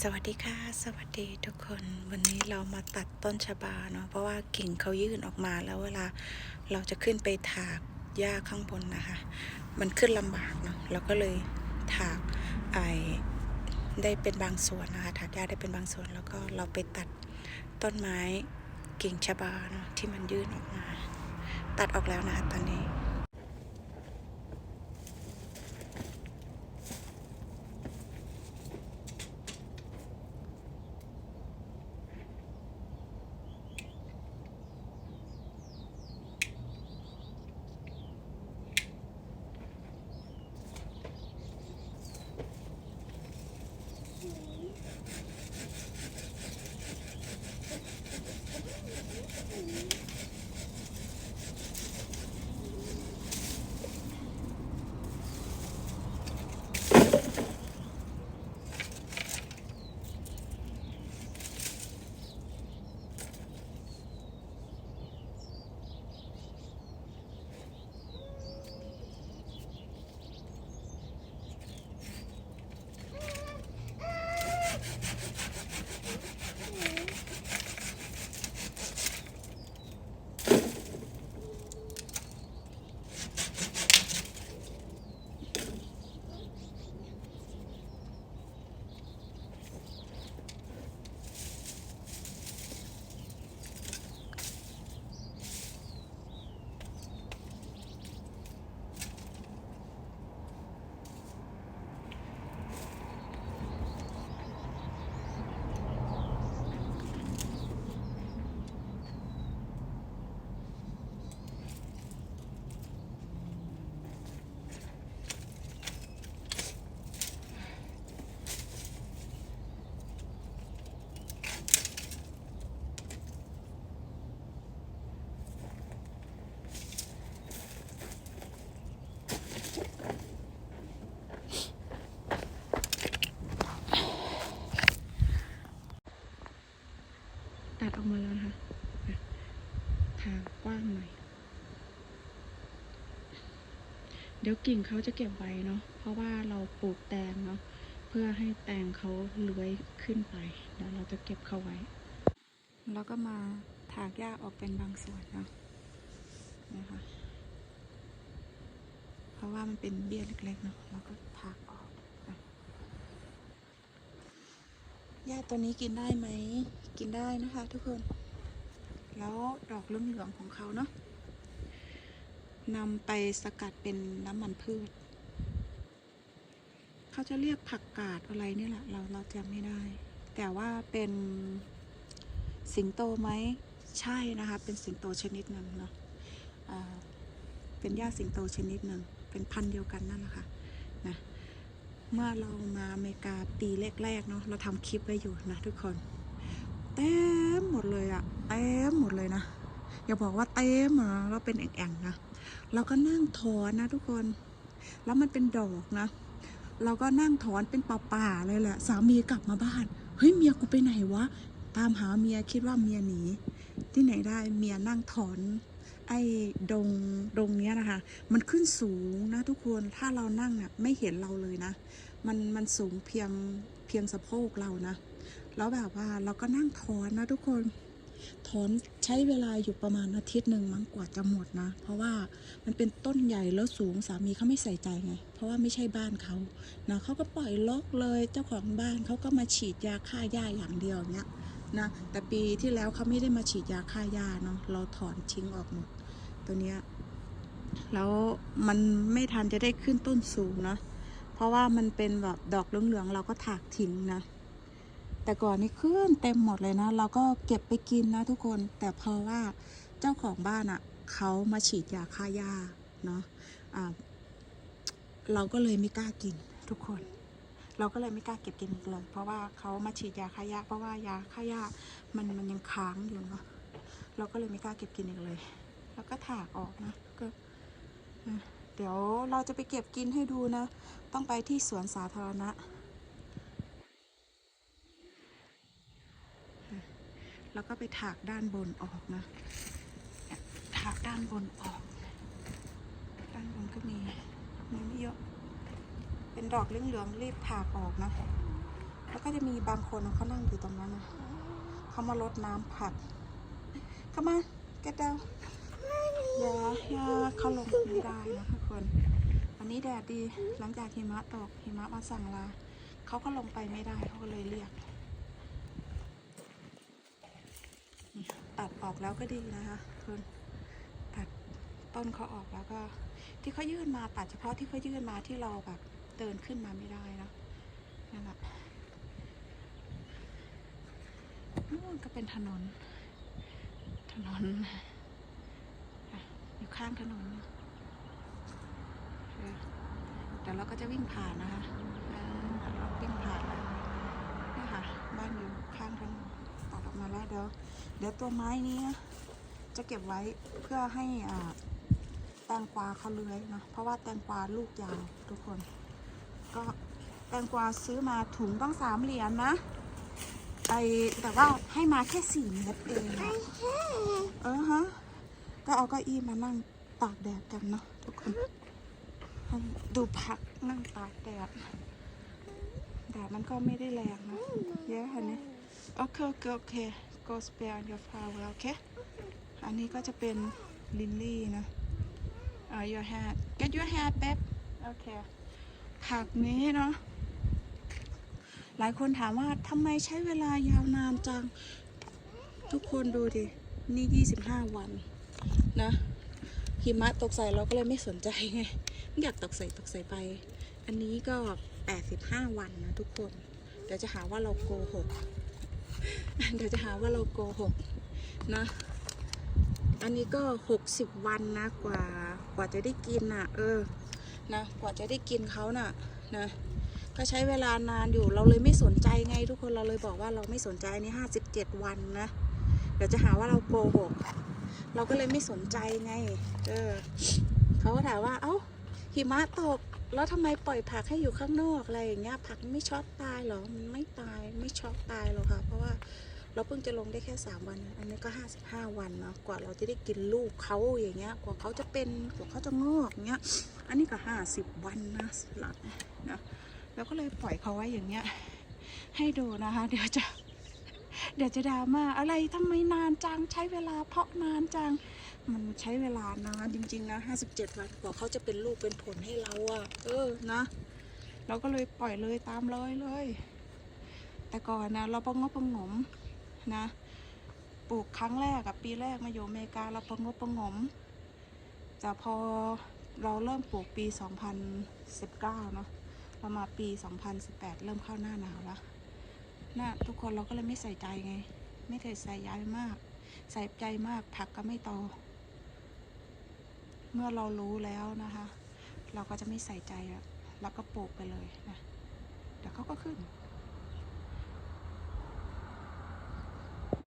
สวัสดีค่ะ สวัสดีทุกคนวันนี้เรามาตัดต้นชะบาเนาะเพราะว่ากิ่งเขายื่นออกมาแล้วเวลาเราจะขึ้นไปถากหญ้าข้างบนนะคะ มันขึ้นลำบากเนาะเราก็เลยถากไอได้เป็นบางส่วนนะคะถากหญ้าได้เป็นบางส่วน แล้วก็เราไปตัดต้นไม้กิ่งชะบาเนาะที่มันยื่นออกมา ตัดออกแล้วนะคะตอนนี้ อกมาแล้วนะคะทางกว้างหน่อย เดี๋ยวกิ่งเขาจะเก็บไว้เนาะ เพราะว่าเราปลูกแตงเนาะ เพื่อให้แตงเขาเลื้อยขึ้นไป เดี๋ยวเราจะเก็บเขาไว้ แล้วก็มาถากหญ้าออกเป็นบางส่วนเนาะ นะคะ เพราะว่ามันเป็นเบี้ยเล็กๆเนาะ เราก็ถากออกนะ หญ้าตัวนี้กินได้ไหม กินได้นะคะทุกคน แล้วดอกเหลืองๆของเขาเนาะนำไปสกัดเป็นน้ำมันพืช เขาจะเรียกผักกาดอะไรเนี่ยแหละ เราเราจำไม่ได้ แต่ว่าเป็นสิงโตไหม ใช่นะคะ เป็นสิงโตชนิดหนึ่งเนาะเป็นหญ้าสิงโตชนิดหนึ่ง เป็นพันธุ์เดียวกันนั่นแหละค่ะนะ เมื่อเรามาอเมริกาปีแรกๆเนาะเราทำคลิปไว้อยู่นะทุกคนเต็มหมดเลยอะเต็มหมดเลยนะอย่าบอกว่าเต็มอะเราเป็นแอ่งๆนะเราก็นั่งถอนนะทุกคน แล้วมันเป็นดอกนะ เราก็นั่งถอนเป็นป่าๆเลยแหละสามีกลับมาบ้านเฮ้ยเมียกูไปไหนวะตามหาเมียคิดว่าเมียหนี ที่ไหนได้เมียนั่งถอน ไอ้ดงดงเนี้ยนะคะ มันขึ้นสูงนะทุกคน ถ้าเรานั่งน่ะไม่เห็นเราเลยนะ มันมันสูงเพียงเพียงสะโพกเรานะ แล้วแบบว่าเราก็นั่งถอนนะทุกคน ถอนใช้เวลาอยู่ประมาณอาทิตย์หนึ่งมั้งกว่าจะหมดนะ เพราะว่ามันเป็นต้นใหญ่แล้วสูงสามีเขาไม่ใส่ใจไง เพราะว่าไม่ใช่บ้านเขานะเขาก็ปล่อยลกเลย เจ้าของบ้านเขาก็มาฉีดยาฆ่าหญ้าอย่างเดียวเนี้ย นะแต่ปีที่แล้วเขาไม่ได้มาฉีดยาฆ่าหญ้าเนาะเราถอนทิ้งออกหมด ตัวเนี้ยแล้วมันไม่ทันจะได้ขึ้นต้นสูงนะเพราะว่ามันเป็นแบบดอกเหลืองๆเราก็ถากทิ้งนะ แต่ก่อนนี่ขึ้นเต็มหมดเลยนะ เราก็เก็บไปกินนะทุกคน แต่เพราะว่าเจ้าของบ้านอะ่ะเขามาฉีดยาฆ่าหญ้าเนาะะเราก็เลยไม่กล้ากินทุกคน เราก็เลยไม่กล้าเก็บกินอีกเลย เพราะว่าเขามาฉีดยาฆ่าหญ้าเพราะว่ายาฆ่าหญ้ามันมันยังค้างอยู่เนาะเราก็เลยไม่กล้าเก็บกินอีกเลย แล้วก็ถากออกนะก็เดี๋ยวเราจะไปเก็บกินให้ดูนะ ต้องไปที่สวนสาธารณะ แล้วก็ไปถากด้านบนออกนะ ถากด้านบนออก ด้านบนก็มีมีไม่เยอะ เป็นดอกเหลืองๆรีบถากออกนะ แล้วก็จะมีบางคนเขานั่งอยู่ตรงนั้นนะเขามารดน้ำผักเข้ามาแกดาวอย่าอย่าเขาลงไม่ได้นะทุกคนวันนี้แดดดีหลังจากหิมะตกหิมะมาสั่งลาเขาก็ลงไปไม่ได้เขาก็เลยเรียกตัดออกแล้วก็ดีนะคะทุกคนตัดต้นเขาออกแล้วก็ ที่เขายื่นมาตัดเฉพาะที่เขายื่นมาที่เราแบบ เดินขึ้นมาไม่ได้นะนั่นแหละนู่นก็เป็นถนน ถนนอยู่ข้างถนนเออเดี๋ยวเราก็จะวิ่งผ่านนะคะเราวิ่งผ่านแล้วนี่ค่ะ บ้านอยู่ข้างถนนตัดออกมาแล้วเดี๋ยวเดี๋ยวตัวไม้นี้จะเก็บไว้เพื่อให้อ่าแตงกวาเขาเลื้อยเนาะเพราะว่าแตงกวาลูกยาวทุกคน ก็แตงกวาซื้อมาถุงต้องสามเหรียญนะไอแต่ว่าให้มาแค่สี่เม็ดเองอะเออฮะก็เอาเก้าอี้มานั่งตากแดดกันเนาะทุกคนดูผักนั่งตากแดดแดดมันก็ไม่ได้แรงนะเยอะค่ะนี่โอเคโอเคโอเค go spare on your flower โอเคอันนี้ก็จะเป็นลิลลี่นะ uh, your hat get your hat babe โอเค ผักนี้เนาะหลายคนถามว่าทำไมใช้เวลายาวนานจัง ทุกคนดูดิ นี่ 25 วันนะหิมะตกใส่เราก็เลยไม่สนใจไงไม่อยากตกใส่ตกใส่ไป อันนี้ก็ 85 วันนะทุกคน เดี๋ยวจะหาว่าเราโกหก เดี๋ยวจะหาว่าเราโกหกนะ อันนี้ก็ 60 วันนะกว่ากว่าจะได้กินน่ะ เออ นะกว่าจะได้กินเขาน่ะนะก็ใช้เวลานานอยู่เราเลยไม่สนใจไงทุกคนเราเลยบอกว่าเราไม่สนใจอันนี้57วันนะเดี๋ยวจะหาว่าเราโกหกเราก็เลยไม่สนใจไง เออเขาก็ถามว่า เอ้าหิมะตก แล้วทำไมปล่อยผักให้อยู่ข้างนอกอะไรอย่างเงี้ย ผักไม่ช็อตตายเหรอ มันไม่ตาย ไม่ช็อตตายหรอกค่ะ เพราะว่าเราเพิ่งจะลงได้แค่3วัน อันนี้ก็55วันเนาะ กว่าเราจะได้กินลูกเขาอย่างเงี้ย กว่าเขาจะเป็น กว่าเขาจะงอกอย่างเงี้ย อันนี้ก็50วันนะสลัดนะแล้วก็เลยปล่อยเขาไว้อย่างเงี้ย ให้ดูนะคะ เดี๋ยวจะเดี๋ยวจะดราม่าอะไรทำไมนานจังใช้เวลาเพาะนานจัง มันใช้เวลานานจริง ๆ นะ57วันกว่าเขาจะเป็นลูกเป็นผลให้เราอะเออนะ เราก็เลยปล่อยเลยตามเลยเลย แต่ก่อนนะเราประงบประงมนะปลูกครั้งแรกกับปีแรกมาอยู่อเมริกาเราประงบประงมแต่พอ เราเริ่มปลูกปี 2019 เนาะเรามาปี 2018 เริ่มเข้าหน้าหนาวแล้วน่ะทุกคนเราก็เลยไม่ใส่ใจไง ไม่เคยใส่ใจมาก ใส่ใจมากผักก็ไม่โต เมื่อเรารู้แล้วนะคะ เราก็จะไม่ใส่ใจอะเราก็ปลูกไปเลยนะแต่เขาก็ขึ้น